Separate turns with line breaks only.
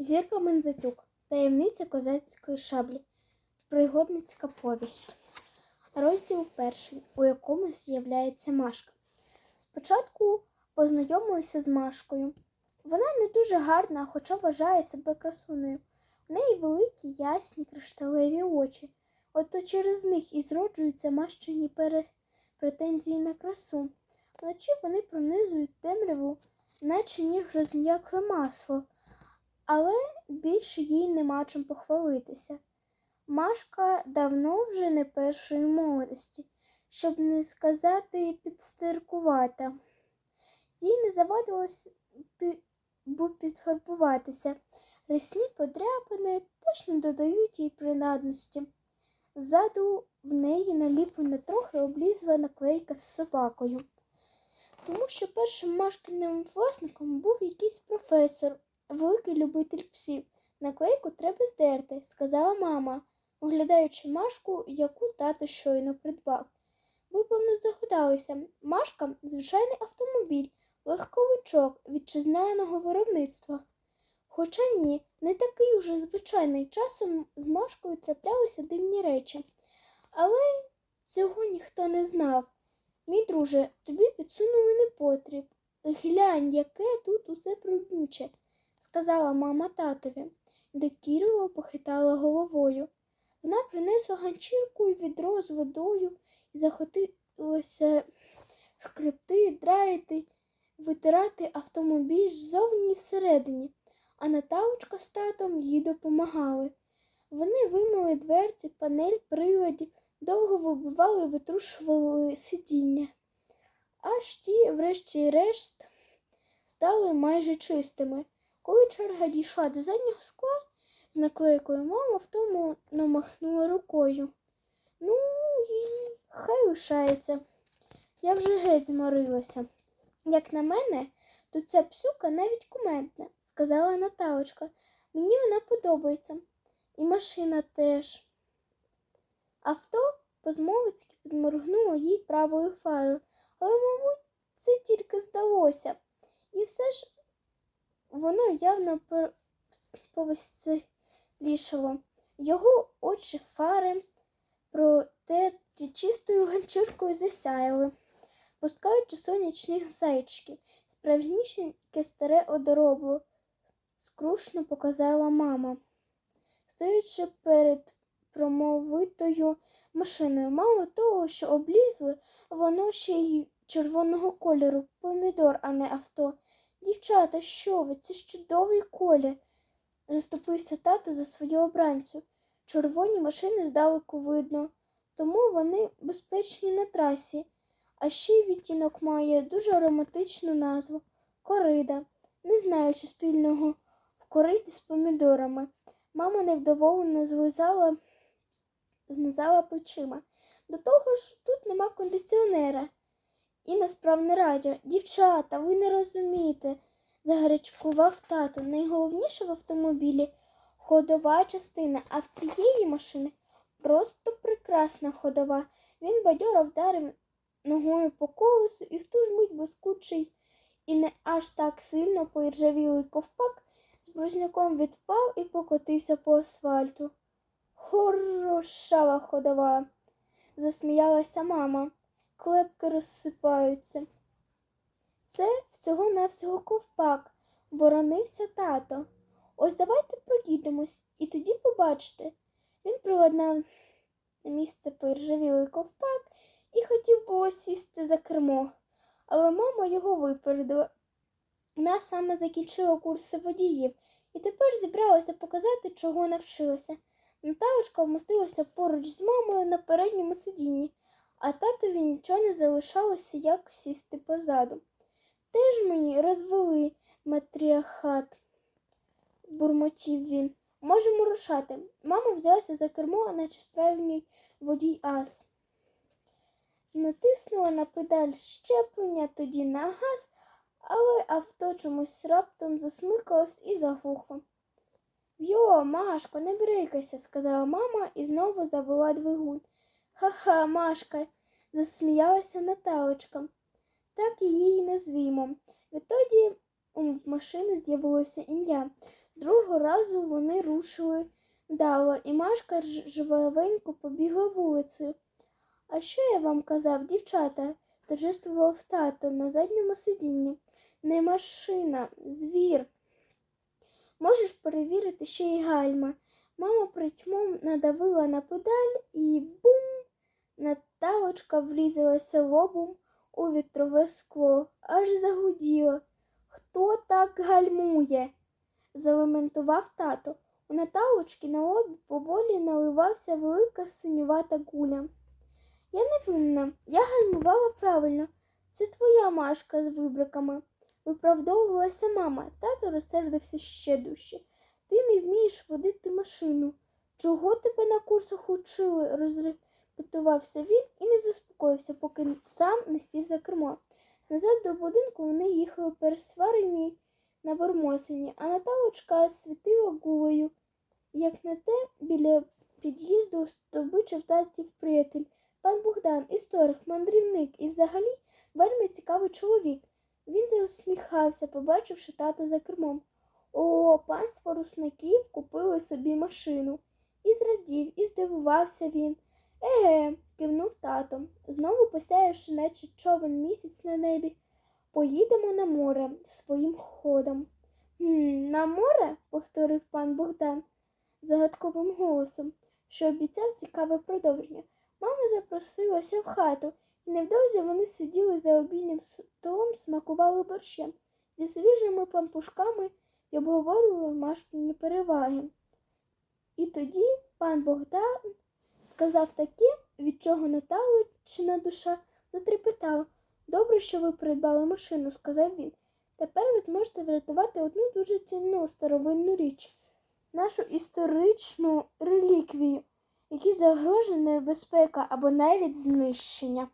Зірка Мензатюк. Таємниця козацької шаблі. Пригодницька повість. Розділ перший, у якому з'являється Машка. Спочатку познайомилися з Машкою. Вона не дуже гарна, хоча вважає себе красунею. У неї великі, ясні, кришталеві очі. Ото через них і зроджуються пере... претензії на красу. Вночі вони пронизують темряву, наче ніж розм'якле масло, але більше їй нема чим похвалитися. Машка давно вже не першої молодості, щоб не сказати підстиркувата. Їй не завадилось бу підфарбуватися. Рісні подряпини теж не додають їй принадності. Ззаду в неї наліплена трохи облізла наклейка з собакою. Тому що першим Машкиним власником був якийсь професор, великий любитель псів. Наклейку треба здерти, сказала мама, оглядаючи Машку, яку тато щойно придбав. Ви, певно, здогадалися, Машка звичайний автомобіль, легковичок вітчизняного виробництва. Хоча ні, не такий уже звичайний. Часом з Машкою траплялися дивні речі. Але цього ніхто не знав. Мій друже, тобі підсунули непотріб. Глянь, яке тут усе бруднюче, сказала мама татові. Докірливо похитала головою. Вона принесла ганчірку і відро з водою і захотілося шкребти, драїти, витирати автомобіль ззовні і всередині, а Наталочка з татом їй допомагали. Вони вимили дверці, панель приладів, довго вибивали, витрушували сидіння. Аж ті, врешті-решт, стали майже чистими. Коли черга дійшла до заднього скла, з наклейкою мама в тому намахнула рукою. Ну, і хай лишається. Я вже геть зморилася. Як на мене, то ця псюка навіть кумедна, сказала Наталочка. Мені вона подобається. І машина теж. Авто по-змовицьки підморгнуло їй правою фарою, але, мабуть, це тільки здалося. І все ж воно явно повеселішало. Його очі фари, протерті чистою ганчіркою, засяяли, пускаючи сонячних зайчиків. Справжнісіньке старе одоробло, скрушно показала мама. Стоячи перед промовитою машиною, мало того, що облізли, воно ще й червоного кольору, помідор, а не авто. Дівчата, що ви? Це ж чудовий колір. Заступився тато за свою обранцю. Червоні машини здалеку видно, тому вони безпечні на трасі. А ще й відтінок має дуже ароматичну назву корида. Не знаю, чи спільного в кориді з помідорами. Мама невдоволено злизала, знизала плечима. До того ж, тут нема кондиціонера і несправне радіо. Дівчата, ви не розумієте, загарячкував тато. Найголовніше в автомобілі ходова частина, а в цієї машини просто прекрасна ходова. Він бадьоро вдарив ногою по колесу і в ту ж мить блискучий і не аж так сильно поіржавілий ковпак з брузняком відпав і покотився по асфальту. Хорошава ходова, засміялася мама. Клепки розсипаються. Це всього-навсього ковпак, боронився тато. Ось давайте проїдемось і тоді побачите. Він приладнав на місце поіржавілий ковпак і хотів було сісти за кермо, але мама його випередила. Вона саме закінчила курси водіїв і тепер зібралася показати, чого навчилася. Наталочка вмостилася поруч з мамою на передньому сидінні, а татові нічого не залишалося, як сісти позаду. Теж мені розвели матріархат, бурмотів він. Можемо рушати. Мама взялася за кермо, наче справжній водій ас. Натиснула на педаль щеплення, тоді на газ, але авто чомусь раптом засмикалось і заглухло. Йо, Машко, не брикайся, сказала мама і знову завела двигун. Ха-ха, Машка, засміялася Наталочка. Так її й назвімо. Відтоді у машини з'явилося ім'я. Другого разу вони рушили вдало, і Машка жвавенько побігла вулицею. А що я вам казав, дівчата? торжествував тато на задньому сидінні. Не машина, звір. Можеш перевірити ще й гальма. Мама притьмом надавила на педаль і бум! Наталочка влізалася лобом у вітрове скло, аж загуділо. Хто так гальмує? залементував тато. У Наталочки на лобі поволі наливався велика синювата гуля. Я не винна, я гальмувала правильно. Це твоя машка з вибриками. Виправдовувалася мама. Тато розсердився ще дужче. Ти не вмієш водити машину. Чого тебе на курсах учили? Розрепетувався він і не заспокоївся, поки сам не сів за кермо. Назад до будинку вони їхали пересварені на Бормосині, а Наталочка світила гулею. Як на те, біля під'їзду стовбичив татів приятель. Пан Богдан, історик, мандрівник і взагалі вельми цікавий чоловік. Він заусміхався, побачивши тата за кермом. О, панство руснаків купили собі машину. І зрадів, і здивувався він. Еге, кивнув тато, знову посяявши, наче човен місяць на небі. Поїдемо на море своїм ходом. «Гм, на море? повторив пан Богдан загадковим голосом, що обіцяв цікаве продовження. Мама запросилася в хату, і невдовзі вони сиділи за обіднім столом, смакували борщем зі свіжими пампушками і обговорювали машкині переваги. І тоді пан Богдан сказав таке, від чого Наталичина душа затрепетала. Добре, що ви придбали машину, сказав він. Тепер ви зможете врятувати одну дуже цінну старовинну річ, нашу історичну реліквію, якій загрожує небезпека або навіть знищення.